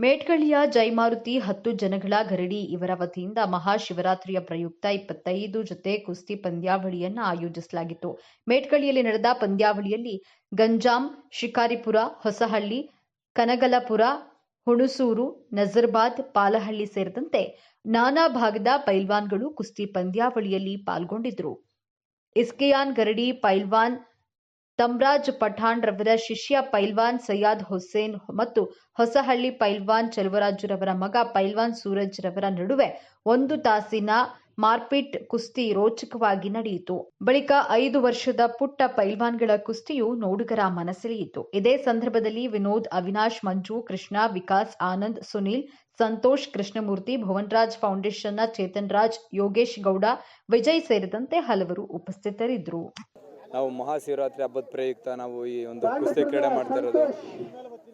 ಮೇಟ್ಗಳ್ಳಿಯ ಜೈಮಾರುತಿ ಹತ್ತು ಜನಗಳ ಗರಡಿ ಇವರ ವತಿಯಿಂದ ಮಹಾಶಿವರಾತ್ರಿಯ ಪ್ರಯುಕ್ತ ಇಪ್ಪತ್ತೈದು ಜೊತೆ ಕುಸ್ತಿ ಪಂದ್ಯಾವಳಿಯನ್ನ ಆಯೋಜಿಸಲಾಗಿತ್ತು. ಮೇಟ್ಗಳಿಯಲ್ಲಿ ನಡೆದ ಪಂದ್ಯಾವಳಿಯಲ್ಲಿ ಗಂಜಾಂ, ಶಿಕಾರಿಪುರ, ಹೊಸಹಳ್ಳಿ, ಕನಗಲಪುರ, ಹುಣಸೂರು, ನಜರ್ಬಾದ್, ಪಾಲಹಳ್ಳಿ ಸೇರಿದಂತೆ ನಾನಾ ಭಾಗದ ಪೈಲ್ವಾನ್ಗಳು ಕುಸ್ತಿ ಪಂದ್ಯಾವಳಿಯಲ್ಲಿ ಪಾಲ್ಗೊಂಡಿದ್ದರು ಇಸ್ಕಿಯಾನ್ ಗರಡಿ ಪೈಲ್ವಾನ್ ತಮ್ರಾಜ್ ಪಠಾಣ್ರವರ ಶಿಷ್ಯ ಪೈಲ್ವಾನ್ ಸಯ್ಯದ್ ಹುಸೇನ್ ಮತ್ತು ಹೊಸಹಳ್ಳಿ ಪೈಲ್ವಾನ್ ಚೆಲುವರಾಜುರವರ ಮಗ ಪೈಲ್ವಾನ್ ಸೂರಜ್ ರವರ ನಡುವೆ ಒಂದು ತಾಸಿನ ಮಾರ್ಪಿಟ್ ಕುಸ್ತಿ ರೋಚಕವಾಗಿ ನಡೆಯಿತು. ಬಳಿಕ ಐದು ವರ್ಷದ ಪುಟ್ಟ ಪೈಲ್ವಾನ್ಗಳ ಕುಸ್ತಿಯು ನೋಡುಗರ ಮನಸೆಳೆಯಿತು ಇದೇ ಸಂದರ್ಭದಲ್ಲಿ ವಿನೋದ್, ಅವಿನಾಶ್, ಮಂಜು, ಕೃಷ್ಣ, ವಿಕಾಸ್, ಆನಂದ್, ಸುನೀಲ್, ಸಂತೋಷ್, ಕೃಷ್ಣಮೂರ್ತಿ, ಭುವನ್ರಾಜ್ ಫೌಂಡೇಶನ್ನ ಚೇತನ್ ರಾಜ್, ಯೋಗೇಶ್ ಗೌಡ, ವಿಜಯ್ ಸೇರಿದಂತೆ ಹಲವರು ಉಪಸ್ಥಿತರಿದ್ದರು. ನಾವು ಮಹಾಶಿವರಾತ್ರಿ ಹಬ್ಬದ ಪ್ರಯುಕ್ತ ನಾವು ಈ ಒಂದು ಕುಸ್ತಿ ಕ್ರೀಡೆ ಮಾಡ್ತಾ ಇರೋದು.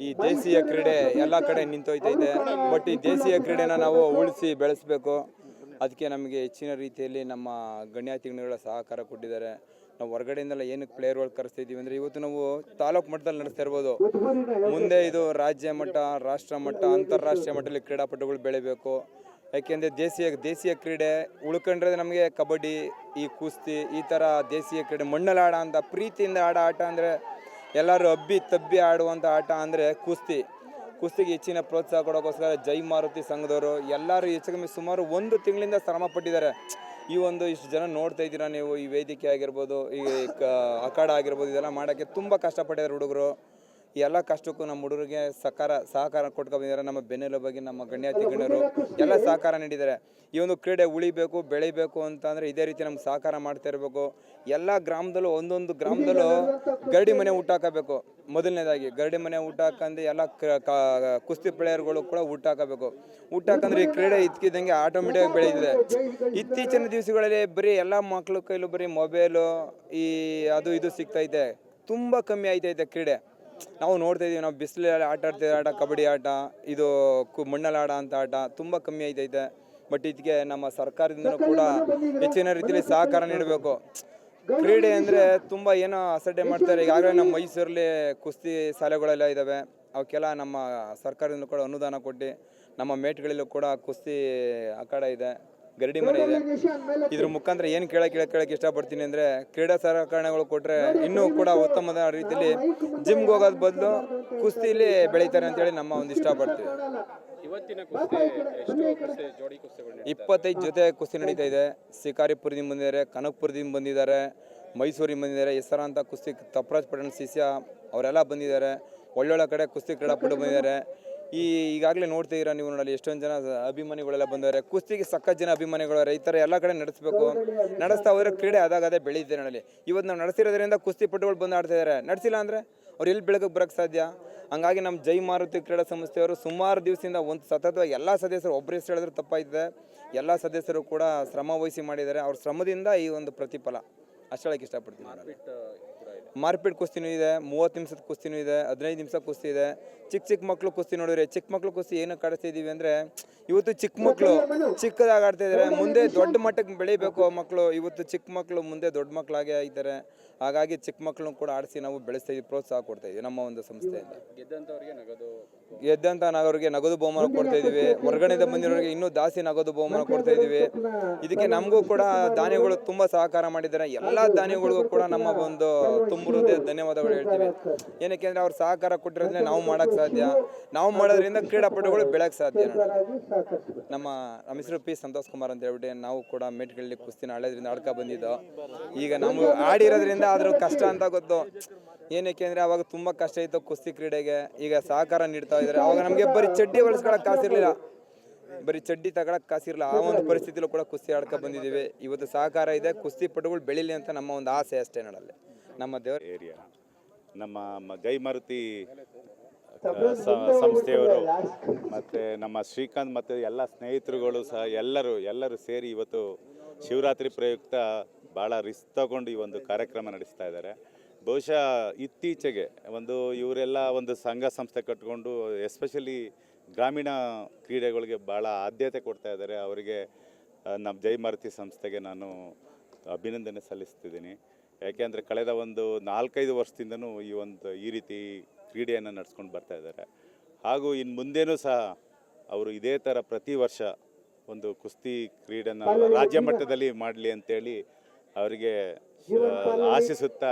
ಈ ದೇಶೀಯ ಕ್ರೀಡೆ ಎಲ್ಲ ಕಡೆ ನಿಂತೋಯ್ತೈತೆ ಬಟ್ ಈ ದೇಶೀಯ ಕ್ರೀಡೆನ ನಾವು ಉಳಿಸಿ ಬೆಳೆಸಬೇಕು. ಅದಕ್ಕೆ ನಮಗೆ ಹೆಚ್ಚಿನ ರೀತಿಯಲ್ಲಿ ನಮ್ಮ ಗಣ್ಯಾತಿಗಣ್ಯಗಳ ಸಹಕಾರ ಕೊಟ್ಟಿದ್ದಾರೆ. ನಾವು ಹೊರಗಡೆಯಿಂದೆಲ್ಲ ಏನಕ್ಕೆ ಪ್ಲೇಯರ್ಗಳು ಕರೆಸ್ತಿದ್ದೀವಿ ಅಂದರೆ ಇವತ್ತು ನಾವು ತಾಲೂಕು ಮಟ್ಟದಲ್ಲಿ ನಡೆಸ್ತಾ ಇರ್ಬೋದು. ಮುಂದೆ ಇದು ರಾಜ್ಯ ಮಟ್ಟ, ರಾಷ್ಟ್ರ ಮಟ್ಟ, ಅಂತಾರಾಷ್ಟ್ರೀಯ ಮಟ್ಟದಲ್ಲಿ ಕ್ರೀಡಾಪಟುಗಳು ಬೆಳಿಬೇಕು. ಯಾಕೆಂದರೆ ದೇಶೀಯ ದೇಶೀಯ ಕ್ರೀಡೆ ಉಳ್ಕೊಂಡ್ರೆ ನಮಗೆ ಕಬಡ್ಡಿ, ಈ ಕುಸ್ತಿ, ಈ ಥರ ದೇಶೀಯ ಕ್ರೀಡೆ, ಮಣ್ಣಲ್ಲಿ ಆಡೋ ಅಂತ ಪ್ರೀತಿಯಿಂದ ಆಡೋ ಆಟ ಅಂದರೆ ಎಲ್ಲರೂ ಅಬ್ಬಿ ತಬ್ಬಿ ಆಡುವಂಥ ಆಟ ಅಂದರೆ ಕುಸ್ತಿ. ಕುಸ್ತಿಗೆ ಹೆಚ್ಚಿನ ಪ್ರೋತ್ಸಾಹ ಕೊಡೋಕ್ಕೋಸ್ಕರ ಜೈ ಮಾರುತಿ ಸಂಘದವರು ಎಲ್ಲರೂ ಹೆಚ್ಚು ಕಮ್ಮಿ ಸುಮಾರು ಒಂದು ತಿಂಗಳಿಂದ ಶ್ರಮ ಪಟ್ಟಿದ್ದಾರೆ. ಈ ಒಂದು ಇಷ್ಟು ಜನ ನೋಡ್ತಾ ಇದ್ದೀರಾ ನೀವು ಈ ವೇದಿಕೆ ಆಗಿರ್ಬೋದು, ಈ ಕ, ಅಖಾಡ ಆಗಿರ್ಬೋದು, ಇದೆಲ್ಲ ಮಾಡೋಕ್ಕೆ ತುಂಬ ಕಷ್ಟಪಟ್ಟಿದ್ದಾರೆ ಹುಡುಗರು. ಈ ಎಲ್ಲ ಕಷ್ಟಕ್ಕೂ ನಮ್ಮ ಹುಡುಗರಿಗೆ ಸಹಕಾರ ಸಹಕಾರ ಕೊಟ್ಕೊ ಬಂದಿದ್ದಾರೆ. ನಮ್ಮ ಬೆನ್ನೆಲುಬಾಗಿ ನಮ್ಮ ಗಣ್ಯಾತಿ ಗಣ್ಯರು ಎಲ್ಲ ಸಹಕಾರ ನೀಡಿದ್ದಾರೆ. ಈ ಒಂದು ಕ್ರೀಡೆ ಉಳಿಬೇಕು, ಬೆಳಿಬೇಕು ಅಂತಂದರೆ ಇದೇ ರೀತಿ ನಮ್ಗೆ ಸಹಕಾರ ಮಾಡ್ತಾ ಇರಬೇಕು. ಎಲ್ಲ ಗ್ರಾಮದಲ್ಲೂ ಒಂದೊಂದು ಗ್ರಾಮದಲ್ಲೂ ಗರಡಿ ಮನೆ ಊಟ ಹಾಕಬೇಕು. ಮೊದಲನೇದಾಗಿ ಗರಡಿ ಮನೆ ಊಟ ಹಾಕಂದು ಎಲ್ಲ ಕುಸ್ತಿ ಪ್ಲೇಯರ್ಗಳು ಕೂಡ ಊಟ ಹಾಕಬೇಕು. ಊಟ ಹಾಕಂದ್ರೆ ಈ ಕ್ರೀಡೆ ಇದ್ಕಿದ್ದಂಗೆ ಆಟೋಮೆಟಿಕ್ ಬೆಳೀತಿದೆ. ಇತ್ತೀಚಿನ ದಿವಸಗಳಲ್ಲಿ ಬರೀ ಎಲ್ಲ ಮಕ್ಳ ಕೈಲೂ ಬರೀ ಮೊಬೈಲು ಈ ಅದು ಇದು ಸಿಗ್ತೈತೆ. ತುಂಬ ಕಮ್ಮಿ ಆಯ್ತೈತೆ ಕ್ರೀಡೆ. ನಾವು ನೋಡ್ತಾ ಇದೀವಿ ನಾವು ಬಿಸಿಲಲ್ಲಿ ಆಟ ಆಡ್ತಿದ್ದ ಆಟ, ಕಬಡ್ಡಿ ಆಟ, ಇದು ಕು, ಮಣ್ಣಲ್ಲಿ ಆಡ ಅಂತ ಆಟ ತುಂಬ ಕಮ್ಮಿ ಆಯ್ತೈತೆ ಬಟ್ ಇದಕ್ಕೆ ನಮ್ಮ ಸರ್ಕಾರದಿಂದ ಕೂಡ ಹೆಚ್ಚಿನ ರೀತಿಯಲ್ಲಿ ಸಹಕಾರ ನೀಡಬೇಕು. ಕ್ರೀಡೆ ಅಂದರೆ ತುಂಬ ಏನೋ ಅಸಡ್ಡೆ ಮಾಡ್ತಾರೆ. ಈಗಾಗಲೇ ನಮ್ಮ ಮೈಸೂರಲ್ಲಿ ಕುಸ್ತಿ ಶಾಲೆಗಳೆಲ್ಲ ಇದ್ದಾವೆ ಅವಕ್ಕೆಲ್ಲ ನಮ್ಮ ಸರ್ಕಾರದಿಂದ ಕೂಡ ಅನುದಾನ ಕೊಟ್ಟು ನಮ್ಮ ಮೇಟ್ಗಳಲ್ಲೂ ಕೂಡ ಕುಸ್ತಿ ಅಖಾಡ ಇದೆ. ಗರಡಿ ಮನೆ ಇದೆ. ಇದ್ರ ಮುಖಾಂತರ ಏನು ಕೇಳಕ್ಕೆ ಕೇಳಕ್ಕೆ ಕೇಳಕ್ಕೆ ಇಷ್ಟಪಡ್ತೀನಿ ಅಂದರೆ ಕ್ರೀಡಾ ಸಲಕರಣೆಗಳು ಕೊಟ್ಟರೆ ಇನ್ನೂ ಕೂಡ ಉತ್ತಮದ ರೀತಿಯಲ್ಲಿ ಜಿಮ್ಗೆ ಹೋಗೋದ್ ಬದಲು ಕುಸ್ತಿಲಿ ಬೆಳೀತಾರೆ ಅಂತೇಳಿ ನಮ್ಮ ಒಂದು ಇಷ್ಟಪಡ್ತೀವಿ. ಇಪ್ಪತ್ತೈದು ಜೊತೆ ಕುಸ್ತಿ ನಡೀತಾ ಇದೆ. ಶಿಕಾರಿಪುರದಿಂದ ಬಂದಿದ್ದಾರೆ ಕನಕಪುರದಿಂದ ಬಂದಿದ್ದಾರೆ ಮೈಸೂರಿಂದ ಬಂದಿದ್ದಾರೆ. ಹೆಸರಾಂತ ಕುಸ್ತಿ ತಪ್ರಾಜ್ ಪಟ್ಟಣ ಸಿಸಿಯ ಅವರೆಲ್ಲ ಬಂದಿದ್ದಾರೆ. ಒಳ್ಳೊಳ್ಳೆ ಕಡೆ ಕುಸ್ತಿ ಕ್ರೀಡಾಪಟು ಬಂದಿದ್ದಾರೆ. ಈ ಈಗಾಗಲೇ ನೋಡ್ತಾ ಇದ್ದೀರಾ ನೀವು ನೋಡಲಿ, ಎಷ್ಟೊಂದು ಜನ ಅಭಿಮಾನಿಗಳೆಲ್ಲ ಬಂದವರೆ, ಕುಸ್ತಿಗೆ ಸಕ್ಕ ಜನ ಅಭಿಮಾನಿಗಳು ರೈತರ ಎಲ್ಲ ಕಡೆ ನಡೆಸಬೇಕು. ನಡೆಸ್ತಾ ಹೋದ್ರೆ ಕ್ರೀಡೆ ಅದಾಗದೇ ಬೆಳೀತಿದೆ ನೋಡಲಿ. ಇವತ್ತು ನಾವು ನಡೆಸಿರೋದ್ರಿಂದ ಕುಸ್ತಿ ಪಟುಗಳು ಬಂದು ಆಡ್ತಾ ಇದ್ದಾರೆ ನಡೆಸಿಲ್ಲ ಅಂದರೆ ಅವ್ರು ಎಲ್ಲಿ ಬೆಳಗ್ಗೆ ಬರೋಕ್ಕೆ ಸಾಧ್ಯ? ಹಂಗಾಗಿ ನಮ್ಮ ಜೈ ಮಾರುತಿ ಕ್ರೀಡಾ ಸಂಸ್ಥೆಯವರು ಸುಮಾರು ದಿವಸದಿಂದ ಒಂದು ಸತತವಾಗಿ ಎಲ್ಲ ಸದಸ್ಯರು ಒಬ್ಬರು ಹೆಸರು ಹೇಳಿದ್ರೆ ತಪ್ಪಾಯ್ತದೆ. ಎಲ್ಲ ಸದಸ್ಯರು ಕೂಡ ಶ್ರಮ ಮಾಡಿದ್ದಾರೆ. ಅವ್ರ ಶ್ರಮದಿಂದ ಈ ಒಂದು ಪ್ರತಿಫಲ. ಅಷ್ಟು ಹೇಳಕ್ಕೆ ಇಷ್ಟಪಡ್ತೀನಿ ಮಾರ್ಪೀಟ್ ಕುಸ್ತಿನೂ ಇದೆ ಮೂವತ್ತು ನಿಮಿಷದ ಕುಸ್ತಿನೂ ಇದೆ ಹದಿನೈದು ನಿಮಿಷ ಕುಸ್ತಿ ಇದೆ. ಚಿಕ್ಕ ಚಿಕ್ಕ ಮಕ್ಕಳು ಕುಸ್ತಿ ನೋಡಿದ್ರೆ ಚಿಕ್ಕ ಮಕ್ಕಳು ಕುಸ್ತಿ ಏನಕ್ಕೆ ಕಾಡಿಸ್ತಾ ಇದೀವಿ ಅಂದರೆ ಇವತ್ತು ಚಿಕ್ಕ ಮಕ್ಕಳು ಚಿಕ್ಕದಾಗಿ ಆಡ್ತಾ ಇದ್ದಾರೆ ಮುಂದೆ ದೊಡ್ಡ ಮಟ್ಟಕ್ಕೆ ಬೆಳಿಬೇಕು ಮಕ್ಕಳು ಇವತ್ತು ಚಿಕ್ಕ ಮಕ್ಕಳು ಮುಂದೆ ದೊಡ್ಡ ಮಕ್ಕಳಾಗೆ ಆಗಿದ್ದಾರೆ ಹಾಗಾಗಿ ಚಿಕ್ಕ ಮಕ್ಕಳನ್ನು ಕೂಡ ಆಡಿಸಿ ನಾವು ಬೆಳೆಸ್ತಾ ಇದ್ದೀವಿ ಪ್ರೋತ್ಸಾಹ ಕೊಡ್ತಾ ಇದ್ದೀವಿ ನಮ್ಮ ಒಂದು ಸಂಸ್ಥೆಯಿಂದ. ಗೆದ್ದಂಥವ್ರಿಗೆ ನಗದು ಗೆದ್ದಂತ ನಾಗರಿಗೆ ನಗದು ಬಹುಮಾನ ಕೊಡ್ತಾ ಇದೀವಿ ಹೊರಗಡೆಯಿಂದ ಬಂದಿರೋರಿಗೆ ಇನ್ನೂ ಜಾಸ್ತಿ ನಗದು ಬಹುಮಾನ ಕೊಡ್ತಾ ಇದೀವಿ ಇದಕ್ಕೆ ನಮಗೂ ಕೂಡ ದಾನಿಗಳು ತುಂಬಾ ಸಹಕಾರ ಮಾಡಿದ್ದಾರೆ. ಎಲ್ಲಾ ದಾನಿಗಳಿಗೂ ಕೂಡ ನಮ್ಮ ಒಂದು ತುಂಬ ಹೃದಯ ಧನ್ಯವಾದಗಳು ಹೇಳ್ತೀವಿ. ಏನಕ್ಕೆ ಅಂದ್ರೆ ಅವ್ರು ಸಹಕಾರ ಕೊಟ್ಟಿರೋದ್ರೆ ನಾವು ಮಾಡಕ್ ಸಾಧ್ಯ. ನಾವು ಮಾಡೋದ್ರಿಂದ ಕ್ರೀಡಾಪಟುಗಳು ಬೆಳಕ್ ಸಾಧ್ಯ. ನಮ್ಮ ನಮ್ಮ ಹೆಸರು ಪಿ ಸಂತೋಷ್ ಕುಮಾರ್ ಅಂತ ಹೇಳ್ಬಿಟ್ಟು ನಾವು ಕೂಡ ಮೇಟ್ಗಳಲ್ಲಿ ಕುಸ್ತಿನ ಹಳೆದ್ರಿಂದ ಆಡ್ಕೊ ಬಂದಿದ್ದು. ಈಗ ನಮ್ಗೆ ಆಡಿರೋದ್ರಿಂದ ಆದ್ರೂ ಕಷ್ಟ ಅಂತ ಗೊತ್ತು. ಏನಕ್ಕೆ ಅಂದರೆ ಅವಾಗ ತುಂಬಾ ಕಷ್ಟ ಇತ್ತು ಕುಸ್ತಿ ಕ್ರೀಡೆಗೆ. ಈಗ ಸಹಕಾರ ನೀಡ್ತಾ ಇದ್ದಾರೆ. ಅವಾಗ ನಮಗೆ ಬರೀ ಚಡ್ಡಿ ಬಳಸ್ಕೊಳಕ್ಕೆ ಕಾಸಿರಲಿಲ್ಲ ಬರೀ ಚಡ್ಡಿ ತಗೊಳಕ್ಕೆ ಕಾಸಿರಲಿಲ್ಲ ಆ ಒಂದು ಪರಿಸ್ಥಿತಿಲೂ ಕೂಡ ಕುಸ್ತಿ ಆಡ್ಕೊ ಬಂದಿದ್ದೀವಿ. ಇವತ್ತು ಸಹಕಾರ ಇದೆ, ಕುಸ್ತಿ ಪಟುಗಳು ಬೆಳೀಲಿ ಅಂತ ನಮ್ಮ ಒಂದು ಆಸೆ ಅಷ್ಟೇ ನೋಡಲ್ಲಿ. ನಮ್ಮ ದೇವರ ಏರಿಯಾ. ನಮ್ಮ ಜೈ ಮಾರುತಿ ಸಂಸ್ಥೆಯವರು ಮತ್ತು ನಮ್ಮ ಶ್ರೀಕಾಂತ್ ಮತ್ತು ಎಲ್ಲ ಸ್ನೇಹಿತರುಗಳು ಸಹ ಎಲ್ಲರೂ ಎಲ್ಲರೂ ಸೇರಿ ಇವತ್ತು ಶಿವರಾತ್ರಿ ಪ್ರಯುಕ್ತ ಭಾಳ ರಿಸ್ಕ್ ತಗೊಂಡು ಈ ಒಂದು ಕಾರ್ಯಕ್ರಮ ನಡೆಸ್ತಾ ಇದ್ದಾರೆ. ಬಹುಶಃ ಇತ್ತೀಚೆಗೆ ಒಂದು ಇವರೆಲ್ಲ ಒಂದು ಸಂಘ ಸಂಸ್ಥೆ ಕಟ್ಕೊಂಡು ಎಸ್ಪೆಷಲಿ ಗ್ರಾಮೀಣ ಕ್ರೀಡೆಗಳಿಗೆ ಭಾಳ ಆದ್ಯತೆ ಕೊಡ್ತಾ ಇದ್ದಾರೆ. ಅವರಿಗೆ ನಮ್ಮ ಜೈ ಮಾರುತಿ ಸಂಸ್ಥೆಗೆ ನಾನು ಅಭಿನಂದನೆ ಸಲ್ಲಿಸ್ತಿದ್ದೀನಿ. ಯಾಕೆಂದರೆ ಕಳೆದ ಒಂದು ನಾಲ್ಕೈದು ವರ್ಷದಿಂದನೂ ಈ ಒಂದು ಈ ರೀತಿ ಕ್ರೀಡೆಯನ್ನು ನಡೆಸ್ಕೊಂಡು ಬರ್ತಾ ಇದ್ದಾರೆ. ಹಾಗೂ ಇನ್ನು ಮುಂದೇನೂ ಸಹ ಅವರು ಇದೇ ಥರ ಪ್ರತಿ ವರ್ಷ ಒಂದು ಕುಸ್ತಿ ಕ್ರೀಡೆನ ರಾಜ್ಯ ಮಟ್ಟದಲ್ಲಿ ಮಾಡಲಿ ಅಂತೇಳಿ ಅವರಿಗೆ ಆಶಿಸುತ್ತಾ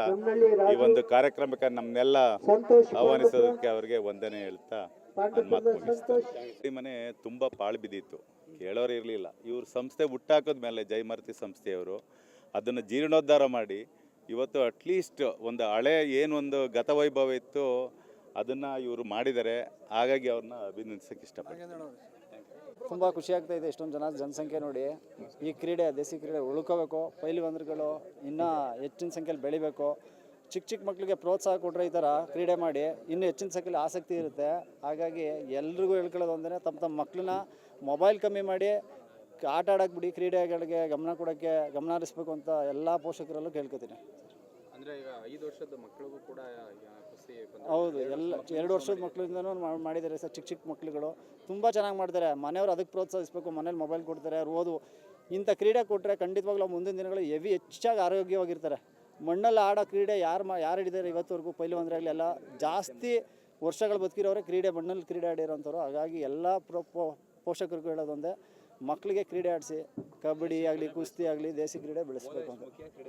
ಈ ಒಂದು ಕಾರ್ಯಕ್ರಮಕ್ಕೆ ನಮ್ಮನ್ನೆಲ್ಲ ಆಹ್ವಾನಿಸೋದಕ್ಕೆ ಅವರಿಗೆ ವಂದನೆ ಹೇಳ್ತಾ ಮನೆ ತುಂಬ ಪಾಳು ಬಿದ್ದಿತ್ತು. ಕೇಳೋರು ಇರಲಿಲ್ಲ. ಇವ್ರ ಸಂಸ್ಥೆ ಹುಟ್ಟಾಕೋದ ಮೇಲೆ ಜಯಮಾರುತಿ ಸಂಸ್ಥೆಯವರು ಅದನ್ನು ಜೀರ್ಣೋದ್ಧಾರ ಮಾಡಿ ಇವತ್ತು ಅಟ್ಲೀಸ್ಟ್ ಒಂದು ಹಳೆ ಏನೊಂದು ಗತವೈಭವ ಇತ್ತು ಅದನ್ನು ಇವರು ಮಾಡಿದ್ದಾರೆ ಹಾಗಾಗಿ ಅವ್ರನ್ನ ಅಭಿನಂದಿಸಕ್ಕೆ ಇಷ್ಟಪಡ್ತೀನಿ. ತುಂಬ ಖುಷಿ ಆಗ್ತಾ ಇದೆ ಇಷ್ಟೊಂದು ಜನ ಜನಸಂಖ್ಯೆ ನೋಡಿ. ಈ ಕ್ರೀಡೆ, ದೇಸಿ ಕ್ರೀಡೆ ಉಳ್ಕೋಬೇಕು ಪೈಲ್ವಾನರುಗಳು ಇನ್ನೂ ಹೆಚ್ಚಿನ ಸಂಖ್ಯೆಯಲ್ಲಿ ಬೆಳಿಬೇಕು. ಚಿಕ್ಕ ಚಿಕ್ಕ ಮಕ್ಕಳಿಗೆ ಪ್ರೋತ್ಸಾಹ ಕೊಟ್ಟರೆ ಈ ಥರ ಕ್ರೀಡೆ ಮಾಡಿ, ಇನ್ನೂ ಹೆಚ್ಚಿನ ಸಂಖ್ಯೆಯಲ್ಲಿ ಆಸಕ್ತಿ ಇರುತ್ತೆ. ಹಾಗಾಗಿ ಎಲ್ರಿಗೂ ಹೇಳ್ಕೊಳ್ಳೋದು ಅಂದರೆ ತಮ್ಮ ತಮ್ಮ ಮಕ್ಕಳನ್ನ ಮೊಬೈಲ್ ಕಮ್ಮಿ ಮಾಡಿ, ಆಟ ಆಡೋಕೆ ಬಿಡಿ, ಕ್ರೀಡೆಗಳಿಗೆ ಗಮನ ಕೊಡೋಕ್ಕೆ ಗಮನ ಹರಿಸ್ಬೇಕು ಅಂತ ಎಲ್ಲ ಪೋಷಕರಲ್ಲೂ ಕೇಳ್ಕೊತೀನಿ. ಅಂದರೆ ಈಗ ಐದು ವರ್ಷದ ಮಕ್ಕಳಿಗೂ ಕೂಡ ಹೌದು ಎಲ್ಲ ಎರಡು ವರ್ಷದ ಮಕ್ಕಳಿಂದನೂ ಮಾ- ಮಾಡಿದ್ದಾರೆ ಸರ್ ಚಿಕ್ಕ ಚಿಕ್ಕ ಮಕ್ಕಳುಗಳು ತುಂಬ ಚೆನ್ನಾಗಿ ಮಾಡ್ತಾರೆ. ಮನೆಯವರು ಅದಕ್ಕೆ ಪ್ರೋತ್ಸಾಹಿಸಬೇಕು ಮನೇಲಿ ಮೊಬೈಲ್ ಕೊಡ್ತಾರೆ ಅವ್ರು ಓದು. ಇಂಥ ಕ್ರೀಡೆ ಕೊಟ್ಟರೆ ಖಂಡಿತವಾಗ್ಲೂ ಮುಂದಿನ ದಿನಗಳು ಹೆವಿ ಹೆಚ್ಚಾಗಿ ಆರೋಗ್ಯವಾಗಿರ್ತಾರೆ. ಮಣ್ಣಲ್ಲಿ ಆಡೋ ಕ್ರೀಡೆ ಯಾರು ಮಾ ಯಾರು ಹಿಡಿದಾರೆ ಇವತ್ತವರೆಗೂ ಪೈಲ್ವಾನರಾಗಲಿ ಎಲ್ಲ ಜಾಸ್ತಿ ವರ್ಷಗಳು ಬದುಕಿರೋರೆ ಕ್ರೀಡೆ ಮಣ್ಣಲ್ಲಿ ಕ್ರೀಡೆ ಆಡಿರೋಂಥವ್ರು. ಹಾಗಾಗಿ ಎಲ್ಲ ಪ್ರೋ ಪೋ- ಪೋಷಕರಿಗೂ ಹೇಳೋದೊಂದೇ ಮಕ್ಕಳಿಗೆ ಕ್ರೀಡೆ ಆಡಿಸಿ ಕಬಡ್ಡಿ ಆಗಲಿ ಕುಸ್ತಿ ಆಗಲಿ ದೇಸಿ ಕ್ರೀಡೆ ಬೆಳೆಸಬೇಕು ಅಂತ.